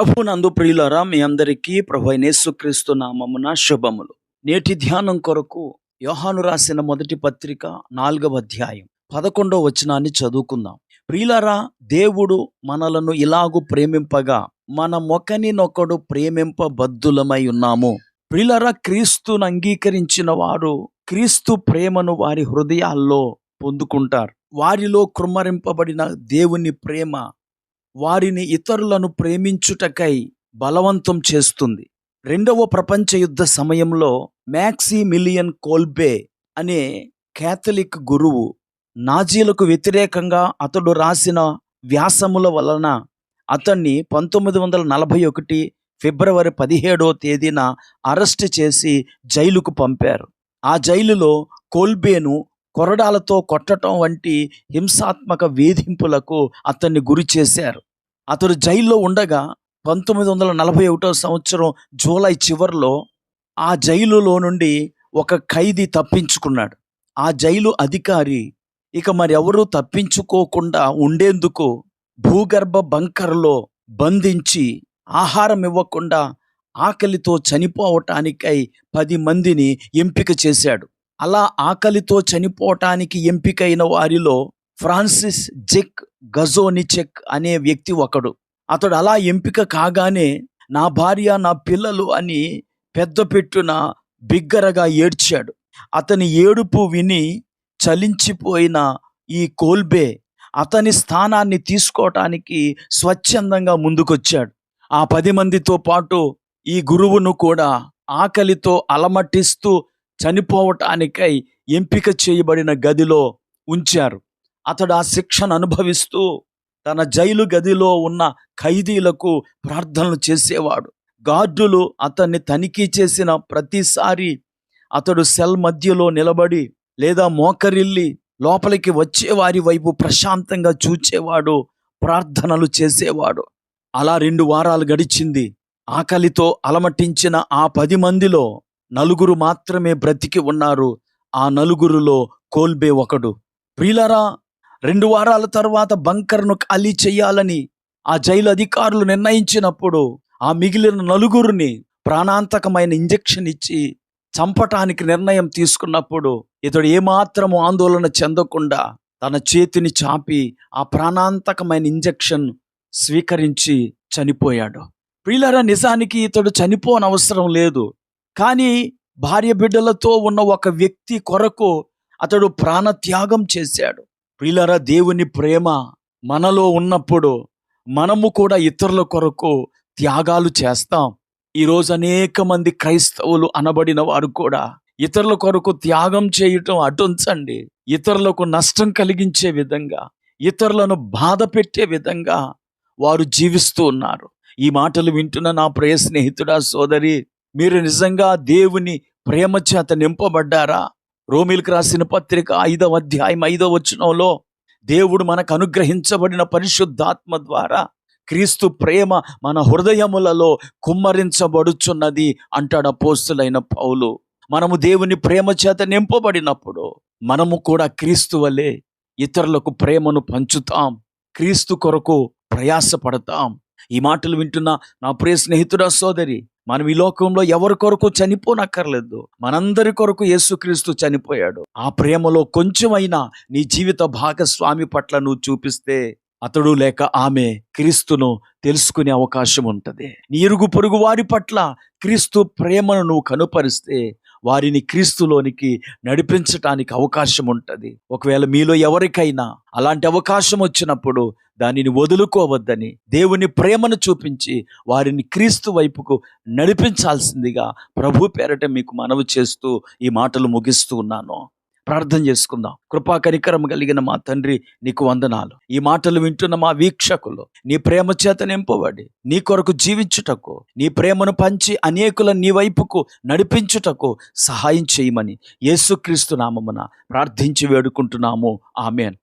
ప్రభునందు ప్రియులరా మీ అందరికీ ప్రభు నేసుక్రీస్తు నామమున శుభములు. నేటి ధ్యానం కొరకు యోహాను రాసిన మొదటి పత్రిక నాలుగవ అధ్యాయం పదకొండవ వచనాన్ని చదువుకుందాం. ప్రియులరా దేవుడు మనలను ఇలాగు ప్రేమింపగా మన మొకనినొకడు ప్రేమింపబద్ధులమై ఉన్నాము. ప్రియులరా క్రీస్తును అంగీకరించిన వారు క్రీస్తు ప్రేమను వారి హృదయాల్లో పొందుకుంటారు. వారిలో కృమ్మరింపబడిన దేవుని ప్రేమ వారిని ఇతరులను ప్రేమించుటకై బలవంతం చేస్తుంది. రెండవ ప్రపంచ యుద్ధ సమయంలో మ్యాక్సీ మిలియన్ కోల్బే అనే క్యాథలిక్ గురువు నాజీలకు వ్యతిరేకంగా అతడు రాసిన వ్యాసముల వలన అతన్ని పంతొమ్మిది వందల నలభై ఒకటి ఫిబ్రవరి పదిహేడో తేదీన అరెస్ట్ చేసి జైలుకు పంపారు. ఆ జైలులో కోల్బేను కొరడాలతో కొట్టడం వంటి హింసాత్మక వేధింపులకు అతన్ని గురి చేశారు. అతడు జైల్లో ఉండగా పంతొమ్మిది వందల నలభై ఒకటో సంవత్సరం జూలై చివరిలో ఆ జైలులో నుండి ఒక ఖైదీ తప్పించుకున్నాడు. ఆ జైలు అధికారి ఇక మరెవరూ తప్పించుకోకుండా ఉండేందుకు భూగర్భ బంకర్లో బంధించి ఆహారం ఇవ్వకుండా ఆకలితో చనిపోవటానికై పది మందిని ఎంపిక చేశాడు. అలా ఆకలితో చనిపోవటానికి ఎంపికైన వారిలో ఫ్రాన్సిస్ జెక్ గజోనిచెక్ అనే వ్యక్తి ఒకడు. అతడు అలా ఎంపిక కాగానే నా భార్య నా పిల్లలు అని పెద్ద పెట్టున బిగ్గరగా ఏడ్చాడు. అతని ఏడుపు విని చలించిపోయిన ఈ కోల్బే అతని స్థానాన్ని తీసుకోవటానికి స్వచ్ఛందంగా ముందుకొచ్చాడు. ఆ పది మందితో పాటు ఈ గురువును కూడా ఆకలితో అలమటిస్తూ చనిపోవటానికై ఎంపిక చేయబడిన గదిలో ఉంచారు. అతడు ఆ శిక్షను అనుభవిస్తూ తన జైలు గదిలో ఉన్న ఖైదీలకు ప్రార్థనలు చేసేవాడు. గార్డులు అతన్ని తనిఖీ చేసిన ప్రతిసారి అతడు సెల్ మధ్యలో నిలబడి లేదా మోకరిల్లి లోపలికి వచ్చే వారి వైపు ప్రశాంతంగా చూచేవాడు ప్రార్థనలు చేసేవాడు. అలా రెండు వారాలు గడిచింది. ఆకలితో అలమటించిన ఆ పది మందిలో నలుగురు మాత్రమే బ్రతికి ఉన్నారు. ఆ నలుగురులో కోల్బే ఒకడు. ప్రిలరా రెండు వారాల తర్వాత బంకర్ను ఖాళీ చేయాలని ఆ జైలు అధికారులు నిర్ణయించినప్పుడు ఆ మిగిలిన నలుగురిని ప్రాణాంతకమైన ఇంజెక్షన్ ఇచ్చి చంపటానికి నిర్ణయం తీసుకున్నప్పుడు ఇతడు ఏమాత్రము ఆందోళన చెందకుండా తన చేతిని చాపి ఆ ప్రాణాంతకమైన ఇంజెక్షన్ స్వీకరించి చనిపోయాడు. ప్రియులరా నిజానికి ఇతడు చనిపోనవసరం లేదు. కానీ భార్య బిడ్డలతో ఉన్న ఒక వ్యక్తి కొరకు అతడు ప్రాణత్యాగం చేశాడు. ప్రిలరా దేవుని ప్రేమ మనలో ఉన్నప్పుడు మనము కూడా ఇతరుల కొరకు త్యాగాలు చేస్తాం. ఈరోజు అనేక మంది క్రైస్తవులు అనబడిన వారు కూడా ఇతరుల కొరకు త్యాగం చేయటం అటుంచండి ఇతరులకు నష్టం కలిగించే విధంగా ఇతరులను బాధ పెట్టే విధంగా వారు జీవిస్తూ ఉన్నారు. ఈ మాటలు వింటున్న నా ప్రియ స్నేహితుడా సోదరి మీరు నిజంగా దేవుని ప్రేమ చేత నింపబడ్డారా? రోమిల్కి రాసిన పత్రిక ఐదవ అధ్యాయం ఐదవ వచనంలో దేవుడు మనకు అనుగ్రహించబడిన పరిశుద్ధాత్మ ద్వారా క్రీస్తు ప్రేమ మన హృదయములలో కుమ్మరించబడుచున్నది అంటాడు అపోస్తులైన పౌలు. మనము దేవుని ప్రేమ చేత నింపబడినప్పుడు మనము కూడా క్రీస్తు వలె ఇతరులకు ప్రేమను పంచుతాం క్రీస్తు కొరకు ప్రయాసపడతాం. ఈ మాటలు వింటున్న నా ప్రియ స్నేహితుడ సోదరి మనం ఈ లోకంలో ఎవరి కొరకు చనిపోనక్కర్లేదు. మనందరి కొరకు యేసుక్రీస్తు చనిపోయాడు. ఆ ప్రేమలో కొంచెమైనా నీ జీవిత భాగస్వామి పట్ల నువ్వు చూపిస్తే అతడు లేక ఆమె క్రీస్తును తెలుసుకునే అవకాశం ఉంటుంది. నీ ఇరుగు పొరుగు వారి పట్ల క్రీస్తు ప్రేమను నువ్వు కనుపరిస్తే వారిని క్రీస్తులోనికి నడిపించటానికి అవకాశం ఉంటుంది. ఒకవేళ మీలో ఎవరికైనా అలాంటి అవకాశం వచ్చినప్పుడు దానిని వదులుకోవద్దని దేవుని ప్రేమను చూపించి వారిని క్రీస్తు వైపుకు నడిపించాల్సిందిగా ప్రభు పేరట మీకు మనవి చేస్తూ ఈ మాటలు ముగిస్తూ ఉన్నాను. ప్రార్థన చేసుకుందాం. కృపా కనికరం కలిగిన మా తండ్రి నీకు వందనాలు. ఈ మాటలు వింటున్న మా వీక్షకులు నీ ప్రేమ చేత నింపబడి నీ కొరకు జీవించుటకు నీ ప్రేమను పంచి అనేకుల నీ వైపుకు నడిపించుటకు సహాయం చేయమని యేసుక్రీస్తు నామమున ప్రార్థించి వేడుకుంటున్నాము. ఆమెన్.